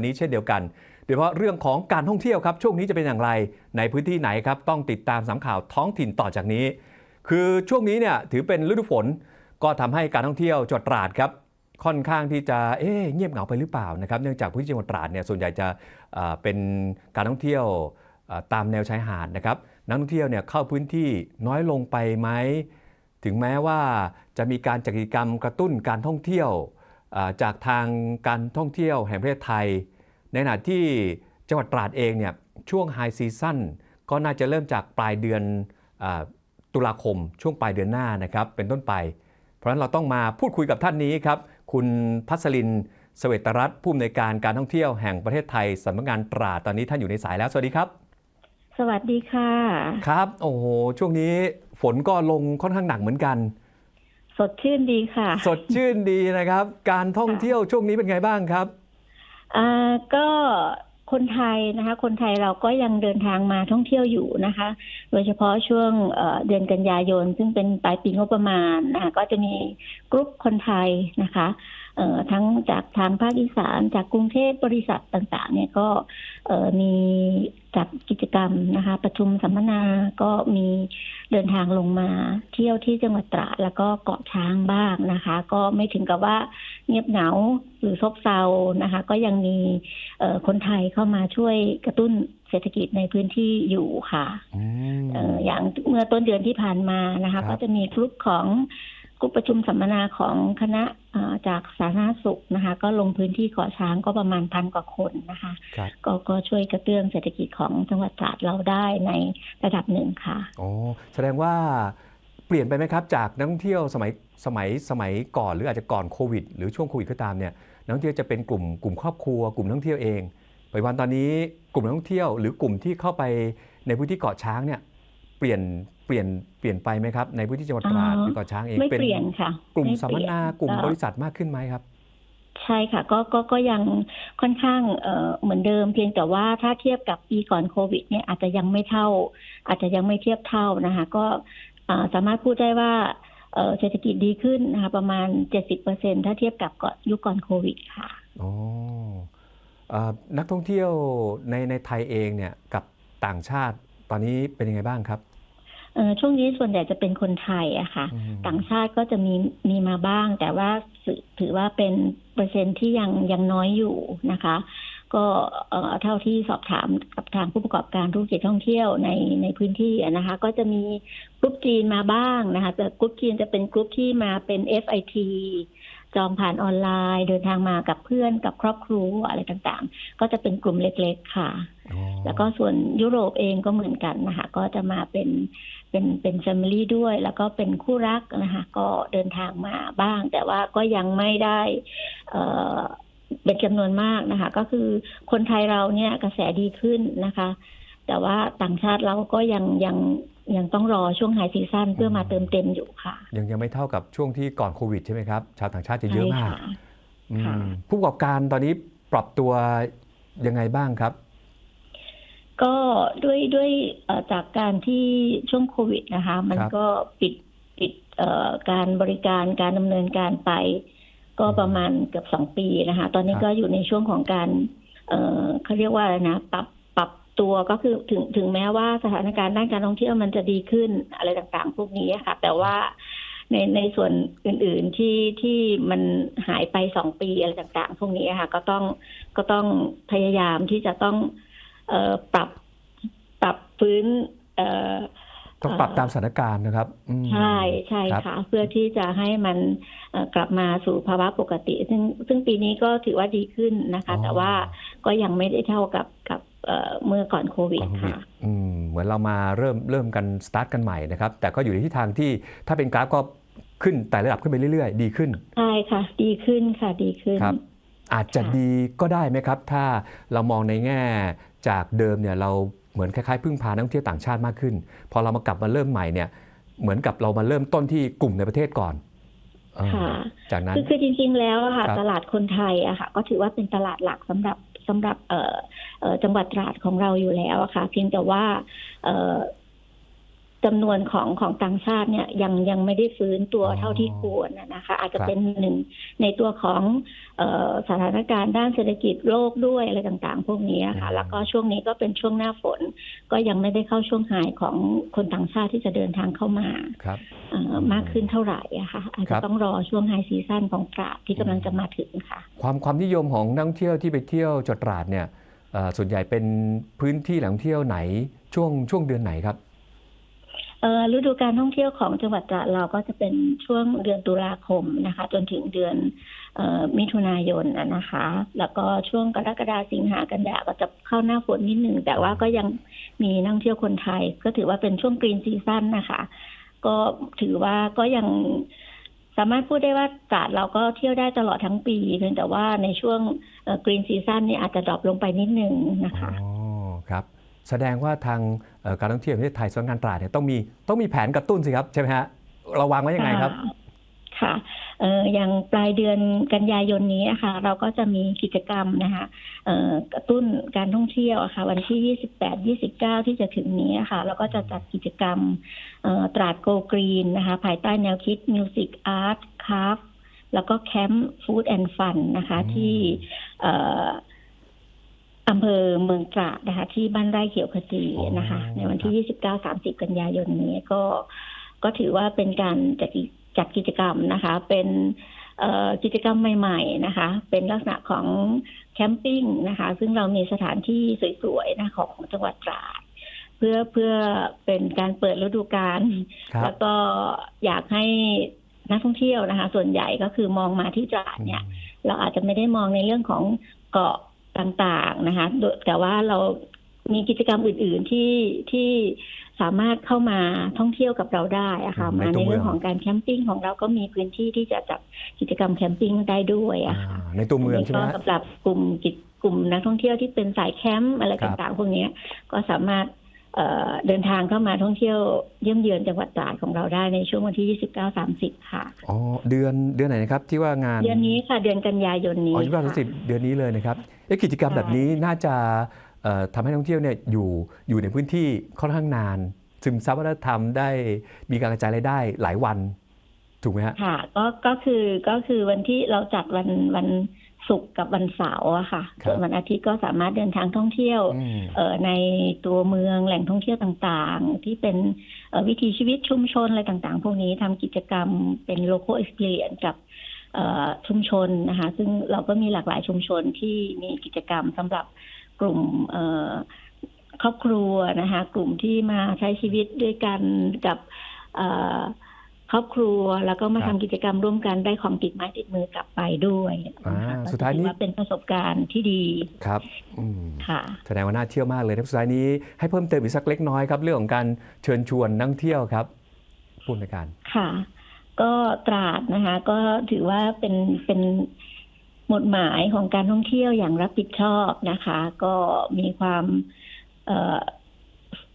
วันนี้เช่นเดียวกัน โดยเฉพาะเรื่องของการท่องเที่ยวครับช่วงนี้จะเป็นอย่างไร ในพื้นที่ไหนครับต้องติดตามสามข่าวท้องถิ่นต่อจากนี้ คือช่วงนี้เนี่ยถือเป็นฤดูฝนก็ทำให้การท่องเที่ยวจังหวัดตราดครับค่อนข้างที่จะเอ๊เงียบเหงาไปหรือเปล่านะครับเนื่องจากพื้นที่จังหวัดตราดเนี่ยส่วนใหญ่จะเป็นการท่องเที่ยวตามแนวชายหาดนะครับนักท่องเที่ยวเนี่ยเข้าพื้นที่น้อยลงไปไหมถึงแม้ว่าจะมีการจัดกิจกรรมกระตุ้นการท่องเที่ยว จากทางการท่องเที่ยวแห่งประเทศไทย ในขณะที่จังหวัดตราดเองเนี่ยช่วงไฮซีซั่นก็น่าจะเริ่มจากปลายเดือนเออตุลาคม ช่วงปลายเดือนหน้านะครับเป็นต้นไป เพราะฉะนั้นเราต้องมาพูดคุยกับท่านนี้ครับ คุณพัสลินเสเวตรัตน์ผู้อำนวยการการท่องเที่ยวแห่งประเทศไทยสำนักงานตราดตอนนี้ท่านอยู่ในสายแล้วสวัสดีครับ สวัสดีค่ะ ครับ โอ้โหช่วงนี้ฝนก็ลงค่อนข้างหนักเหมือนกัน สดชื่นดีค่ะ สดชื่นดีนะครับ การท่องเที่ยวช่วงนี้เป็นไงบ้างครับ อ่าก็ คนไทยนะคะ คนไทยเราก็ยังเดินทางมาท่องเที่ยวอยู่นะคะ โดยเฉพาะช่วงเดือนกันยายน ซึ่งเป็นปลายปีงบประมาณนะคะก็จะมีกลุ่มคนไทยนะคะทั้งจากทางภาคอีสาน จากกรุงเทพบริษัทต่างๆ เนี่ยก็มีจัดกิจกรรมนะคะ ประชุมสัมมนาก็มีเดินทางลงมาเที่ยวที่จังหวัดตราดแล้วก็เกาะช้างบ้างนะคะ ก็ไม่ถึงกับว่า เงียบเหงาหรือซบเซานะคะ ก็ยังมีเอ่อคนไทยเข้ามาช่วยกระตุ้นเศรษฐกิจในพื้นที่อยู่ค่ะอืมเอ่ออย่างเมื่อต้นเดือนที่ผ่านมานะครัคะบก็จะมีกลุ่มของกลุ่มประชุมสัมมนาของคณะเอ่อจากสาธารณสุขนะคะ ก็ลงพื้นที่เกาะช้างก็ประมาณพันกว่าคนนะคะครับก็ก็ช่วยกระเตื้องเศรษฐกิจของจังหวัดตราดเราได้ในระดับหนึ่งค่ะ โอ้แสดงว่า เปลี่ยนไปไหมครับ จากนักท่องเที่ยวสมัยสมัยสมัยก่อนหรืออาจจะก่อนโควิด หรือช่วงโควิดก็ตามเนี่ยนักท่องเที่ยวจะเป็นกลุ่มกลุ่มครอบครัว กลุ่มนักท่องเที่ยวเองปัจจุบันตอนนี้กลุ่มนักท่องเที่ยว หรือกลุ่มที่เข้าไปในพื้นที่เกาะช้างเนี่ยเปลี่ยนเปลี่ยนเปลี่ยนไปไหมครับ ในพื้นที่จังหวัดตราดอ๋อหรือเกาะช้างเองไม่เปลี่ยนค่ะกลุ่มไเปสัมมลี่ยนากลุ่มก็บริษัทมากขึ้นไหมครับใช่ค่ะก็ก็ก็ยังค่อนข้างเอ่อเหมือนเดิม เพียงแต่ว่าถ้าเทียบกับปีก่อนโควิดเนี่ยอาจจะยังไม่เท่า อาจจะยังไม่เทียบเท่านะคะ ก็อ่า สามารถพูดได้ว่าเอ่อเศรษฐกิจดีขึ้นนะคะประมาณ 70%ถ้าเทียบกับก่อนยุคก่อนโควิดค่ะอ๋อเอ่อนักท่องเที่ยวในในไทยเองเนี่ยกับต่างชาติตอนนี้เป็นยังไงบ้างครับเอ่อช่วงนี้ส่วนใหญ่จะเป็นคนไทยอะค่ะอืมต่างชาติก็จะมีมีมาบ้าง แต่ว่าถือถือว่าเป็นเปอร์เซ็นต์ที่ยังยังน้อยอยู่นะคะ ก็เอ่อเท่าที่สอบถามกับทางผู้ประกอบการธุรกิจท่องเที่ยวในในพื้นที่อะนะคะ ก็จะมีกลุ่มจีนมาบ้างนะคะแต่กลุ่มจีนจะเป็นกลุ่มที่มาเป็น FIT จองผ่านออนไลน์เดินทางมากับเพื่อนกับครอบครัวอะไรต่างๆ ก็จะเป็นกลุ่มเล็กๆค่ะอ๋อแล้วก็ส่วนยุโรปเองก็เหมือนกันนะคะ ก็จะมาเป็นเป็นเป็นแฟมิลี่ด้วย แล้วก็เป็นคู่รักนะคะ ก็เดินทางมาบ้าง แต่ว่าก็ยังไม่ได้ เอ่อเป็นจำนวนมากนะคะ ก็คือคนไทยเราเนี่ยกระแสดีขึ้นนะคะ แต่ว่าต่างชาติเราก็ยังยังยังต้องรอช่วงไฮซีซั่นเพื่อมาเติมเต็มอยู่ค่ะ ยังยังไม่เท่ากับช่วงที่ก่อนโควิดใช่ไหมครับ ชาวต่างชาติจะเยอะมากใช่ค่ะอืมค่ะผู้ประกอบการตอนนี้ปรับตัวยังไงบ้างครับ ก็ด้วยด้วยเอ่อจากการที่ช่วงโควิดนะคะ มันครับก็ปิดปิดเอ่อการบริการการดำเนินการไป ก็ประมาณเกือบสองปีนะคะ ตอนนี้ครับก็อยู่ในช่วงของการ เอ่อเขาเรียกว่าอะไรนะปรับปรับตัวก็คือถึงถึงแม้ว่าสถานการณ์ด้านการท่องเที่ยวมันจะดีขึ้นอะไรต่างๆ พวกนี้อะค่ะ แต่ว่าในในส่วนอื่นๆที่ที่มันหายไปสองปีอะไรต่างๆ พวกนี้อะค่ะ ก็ต้องก็ต้องพยายามที่จะต้อง เอ่อปรับปรับฟื้น เอ่อ ต้องปรับตามสถานการณ์นะครับอืมใช่ใช่ครับค่ะ เพื่อที่จะให้มันเอ่อกลับมาสู่ภาวะปกติ ซึ่งซึ่งปีนี้ก็ถือว่าดีขึ้นนะคะ แต่ว่าก็ยังไม่ได้เท่ากับกับเอ่อเมื่อก่อนโควิดก่อนโควิดค่ะอืมเหมือนเรามาเริ่มเริ่มกันสตาร์ทกันใหม่นะครับ แต่ก็อยู่ในทิศทางที่ถ้าเป็นกราฟก็ขึ้นแต่ระดับขึ้นไปเรื่อยๆ ดีขึ้นใช่ค่ะ ดีขึ้นค่ะดีขึ้นครับ อาจจะค่ะดีก็ได้ไหมครับ ถ้าเรามองในแง่จากเดิมเนี่ยเรา เหมือนคล้ายๆพึ่งพานักท่องเที่ยวต่างชาติมากขึ้น พอเรามากลับมาเริ่มใหม่เนี่ยเหมือนกับเรามาเริ่มต้นที่กลุ่มในประเทศก่อนเออค่ะจากนั้นคือคือจริง ๆ แล้วอะค่ะครับตลาดคนไทยอะค่ะก็ถือว่าเป็นตลาดหลักสำหรับสำหรับเอ่อเอ่อจังหวัดตราดของเราอยู่แล้วอะค่ะเพียงแต่ว่าเอ่อ จำนวนของของต่างชาติเนี่ยยังยังไม่ได้ฟื้นตัวอ๋อเท่าที่ควรนะนะคะ อาจจะครับเป็นหนึ่งในตัวของเออสถานการณ์ด้านเศรษฐกิจโลกด้วยอะไรต่างๆ พวกนี้ค่ะ แล้วก็ช่วงนี้ก็เป็นช่วงหน้าฝน ก็ยังไม่ได้เข้าช่วงหายของคนต่างชาติที่จะเดินทางเข้ามาครับเอ่อมากขึ้นเท่าไหร่อะค่ะอาจครัจะบต้องรอช่วงไฮซีซั่นของตราดที่กำลังจะมาถึงค่ะ ความความนิยมของนักท่องเที่ยวที่ไปเที่ยวจังหวัดตราดเนี่ยเอ่อส่วนใหญ่เป็นพื้นที่แหล่งท่องเที่ยวไหนช่วงช่วงเดือนไหนครับเอ่อ ฤดูการท่องเที่ยวของจังหวัดตราดเราก็จะเป็นช่วงเดือนตุลาคมนะคะ จนถึงเดือนออมิถุนายนนะนะคะ แล้วก็ช่วงกรกฎาสิงหากันยาก็จะเข้าหน้าฝนนิดหนึ่งแต่ว่าก็ยังมีนักท่องเที่ยวคนไทย ก็ถือว่าเป็นช่วงกรีนซีซั่นนะคะ ก็ถือว่าก็ยังสามารถพูดได้ว่าตราดเราก็เที่ยวได้ตลอดทั้งปี เพียงแต่ว่าในช่วงกรีนซีซั่นนี่อาจจะดรอปลงไปนิดนึงนะคะอ๋อครับ แสดงว่าทางการท่องเที่ยวประเทศไทยสำนักงานตราดเนี่ยต้องมีต้องมีแผนกระตุ้นสิครับใช่ไหมฮะเราวางไว้ยังไงครับค่ะเอ่ออย่างปลายเดือนกันยายนนี้นะคะเราก็จะมีกิจกรรมนะคะเอ่อกระตุ้นการท่องเที่ยวอะค่ะวันที่ 28 29 ที่จะถึงนี้ะค่ะเราก็จะจัดกิจกรรมเอ่อตราดโกกรีนนะคะภายใต้แนวคิด Music Art Craft แล้วก็แคมป์ฟู้ดแอนด์ฟันนะคะที่ อ่ออำเภอเมืองตราดนะคะ ที่บ้านไร่เขียวขจีนะคะ ในวันที่ 29-30 กันยายนนี้ก็ก็ถือว่าเป็นการจัดกิจัดกิจกรรมนะคะ เป็นเอ่อกิจกรรมใหม่ ๆนะคะ เป็นลักษณะของแคมปิ้งนะคะ ซึ่งเรามีสถานที่สวยๆนะของของจังหวัดตราดเพื่อเพื่อเป็นการเปิดฤดูกาลครับแล้วก็อยากให้นักท่องเที่ยวนะคะ ส่วนใหญ่ก็คือมองมาที่ตราดเนี่ย เราอาจจะไม่ได้มองในเรื่องของเกาะ ต่างๆนะคะโดยแต่ว่าเรามีกิจกรรมอื่น ๆที่ที่สามารถเข้ามาท่องเที่ยวกับเราได้อะค่ะอืมในมาตัในวเมืองเรื่องของการแคมปิ้งของเราก็มีพื้นที่ที่จะจัดกิจกรรมแคมปิ้งได้ด้วยอ่าอะค่ะในตัวเมืองใช่ไหมก็ฮะสำหรับกลุ่มกิจกลุ่มนักท่องเที่ยวที่เป็นสายแคมป์อะไรครับต่างๆพวกเนี้ยก็สามารถ เอ่อเดินทางเข้ามาท่องเที่ยวเยี่ยมเยือนจังหวัดตราดของเราได้ในช่วงวันที่ 29-30 ค่ะ อ๋อ เดือนเดือนไหนนะครับที่ว่างาน เดือนนี้ค่ะ เดือนกันยายนนี้อ๋อยี่สิบค่ะสิบเดือนนี้เลยนะครับเอ๊ะกิจกรรมใช่แบบนี้น่าจะเอ่อทำให้นักท่องเที่ยวเนี่ยอยู่อยู่ในพื้นที่ค่อนข้างนาน ซึมซับวัฒนธรรมได้มีการกระจายรายได้หลายวัน ถูกไหมฮะค่ะก็ก็คือก็คือวันที่เราจัดวันวัน ศุกร์กับวันเสาร์อะค่ะครับส่วนวันอาทิตย์ก็สามารถเดินทางท่องเที่ยวอืมเอ่อในตัวเมืองแหล่งท่องเที่ยวต่างๆ ที่เป็นเอ่อวิถีชีวิตชุมชนอะไรต่างๆ พวกนี้ทำกิจกรรมเป็นโลโก้เอ็กซ์เพรียกับเอ่อชุมชนนะคะ ซึ่งเราก็มีหลากหลายชุมชนที่มีกิจกรรมสำหรับกลุ่มเอ่อครอบครัวนะคะ กลุ่มที่มาใช้ชีวิตด้วยกันกับเอ่อ ครอบครัวแล้วก็มาครัทำบกิจกรรมร่วมกันได้ของติดไม้ติดมือกลับไปด้วยนะคะอ่าก็สุดท้ายนี้ถือว่าเป็นประสบการณ์ที่ดีครับอืมค่ะแสดงว่าน่าเที่ยวมากเลยนะครับสุดท้ายนี้ให้เพิ่มเติมอีกสักเล็กน้อยครับ เรื่องของการเชิญชวนนักท่องเที่ยวครับผู้ในวยการค่ะ ก็ตราดนะคะ ก็ถือว่าเป็นเป็นหมุดหมายของการท่องเที่ยวอย่างรับผิดชอบนะคะ ก็มีความเ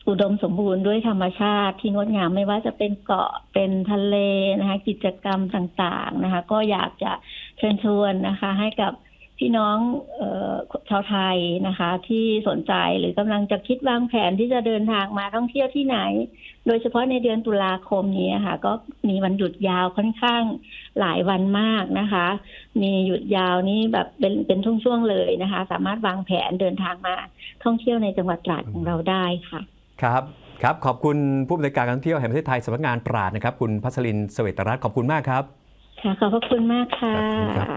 อุดมสมบูรณ์ด้วยธรรมชาติที่งดงามไม่ว่าจะเป็นเกาะเป็นทะเลนะคะกิจกรรมต่างๆนะคะ ก็อยากจะเชิญชวนนะคะ ให้กับพี่น้องออชาวไทยนะคะ ที่สนใจหรือกำลังจะคิดวางแผนที่จะเดินทางมาท่องเที่ยวที่ไหน โดยเฉพาะในเดือนตุลาคมนี้ค่ะ ก็มีวันหยุดยาวค่อนข้างหลายวันมากนะคะ มีหยุดยาวนี้แบบเป็นเป็นช่วงๆเลยนะคะ สามารถวางแผนเดินทางมาท่องเที่ยวในจังหวัดตราดของเราได้ค่ะ ครับครับขอบคุณผู้บริการการท่องเที่ยวแห่งประเทศไทยสำนักงานตราดนะครับ คุณพัชรินทร์เสวตรัตน์ขอบคุณมากครับ ค่ะขอบพระคุณมากค่ะครับ